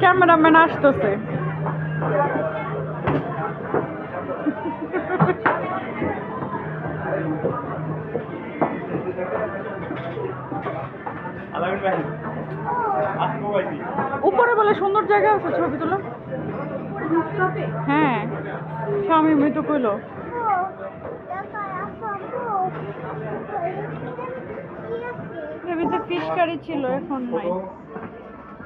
Cameraman আসতেছে। উপরে বলে সুন্দর জায়গা আছে, ছবি তোলা। হ্যাঁ স্বামী মৃত কইলো। ফিশ কারি ছিল, এখন নাই।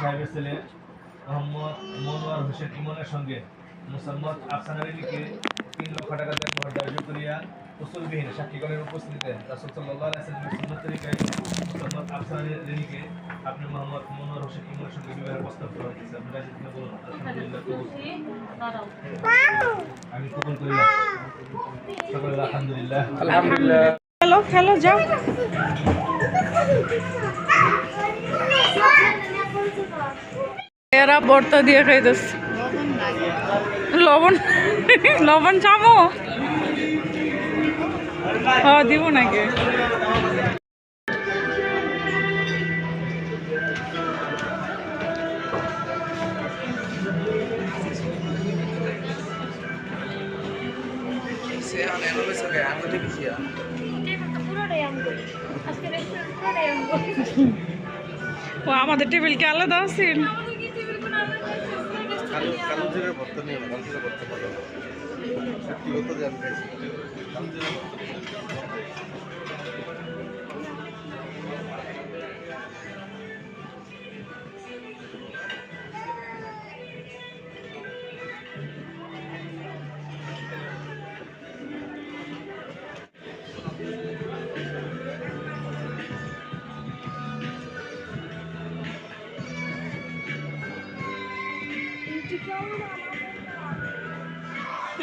সাহেবের ছেলে মোহাম্মদ মনোয়ার হোসেন ইমনের সঙ্গে মুসাম্মদ আফসানা রেলিকে তিন লক্ষ টাকা দেন ধার্য করিয়া উসুলবিহীন সাক্ষীগণের উপস্থিতিতে। রাসুল সাল্লাহ আলাইসাল্লামের সুন্নত তরিকায় মুসাম্মদ আফসানা রেলিকে আপনি মোহাম্মদ মনোয়ার হোসেন ইমনের সঙ্গে বিবাহের প্রস্তাব করা হয়েছে আপনি রাজি কিনা বলুন? আলহামদুলিল্লাহ আমি কবুল করিলাম সকলে আলহামদুলিল্লাহ। খেলো খেলো যাও। এরা বর্তা দিয়ে খাইতেছে। লবণ লবণ চামো। হ্যাঁ দিব নাকি? ও আমাদের টেবিলকে আলাদা আছে কালো আমাদের টেবিল ভর্তা আলাদা লাল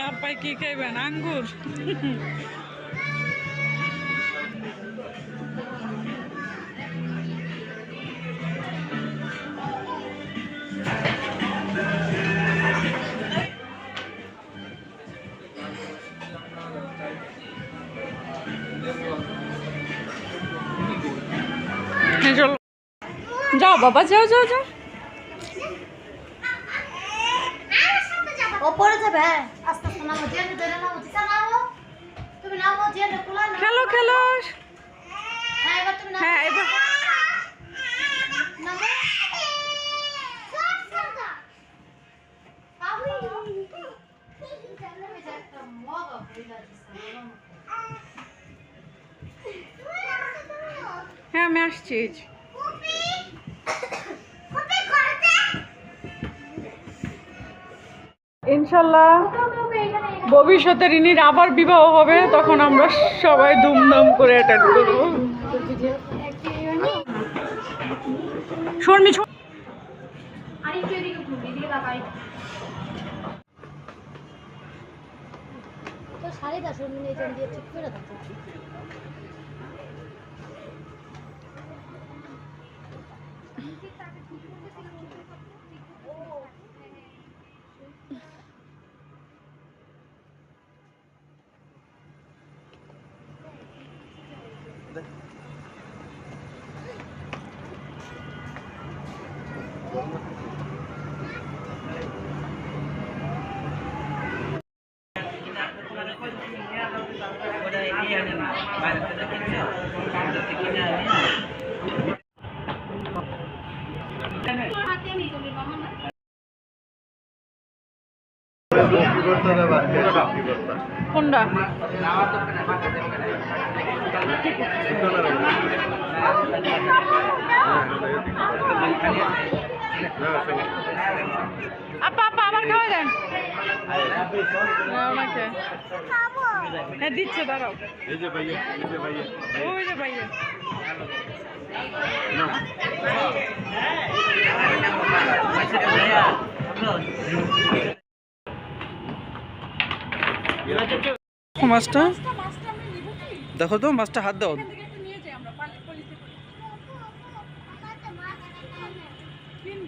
আব্বাই কি খাইবেন আঙ্গুর হ্যাঁ, চলো যাও বাবা যাও ওপরে যাবে হ্যাঁ। আস্তে আস্তে নামো জেনে ধরে নামো দিশা নামো। তুমি নামো জেনে কুলা নামো। খেলো খেলো। হ্যাঁ এবার তুমি নামো। হ্যাঁ এবার নামো। হ্যাঁ আমি আসছি ইনশাল্লাহ ভবিষ্যতে রিনির আবার বিবাহ হবে তখন আমরা সবাই ধুমধাম করে অ্যাটেন্ড করব। শর্মি শাড়িটা দিয়ে ঠিক করে নিয়ে চলে না কি করতে হবে বা কি করতে কোনটা? আপা আপা, আবার খাওয়া দেন। হ্যাঁ দিচ্ছে, দাঁড়াও। ওই যে মাছটা দেখো তো, মাছটা হাত দাও।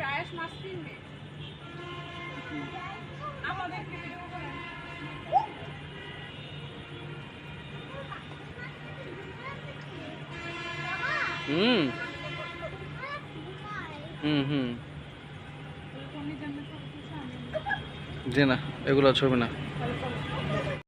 আয়েস মাছ কিনবে আমাদেরকে ভিডিও হুম। হুম হুম। যে না এগুলো ছবি না।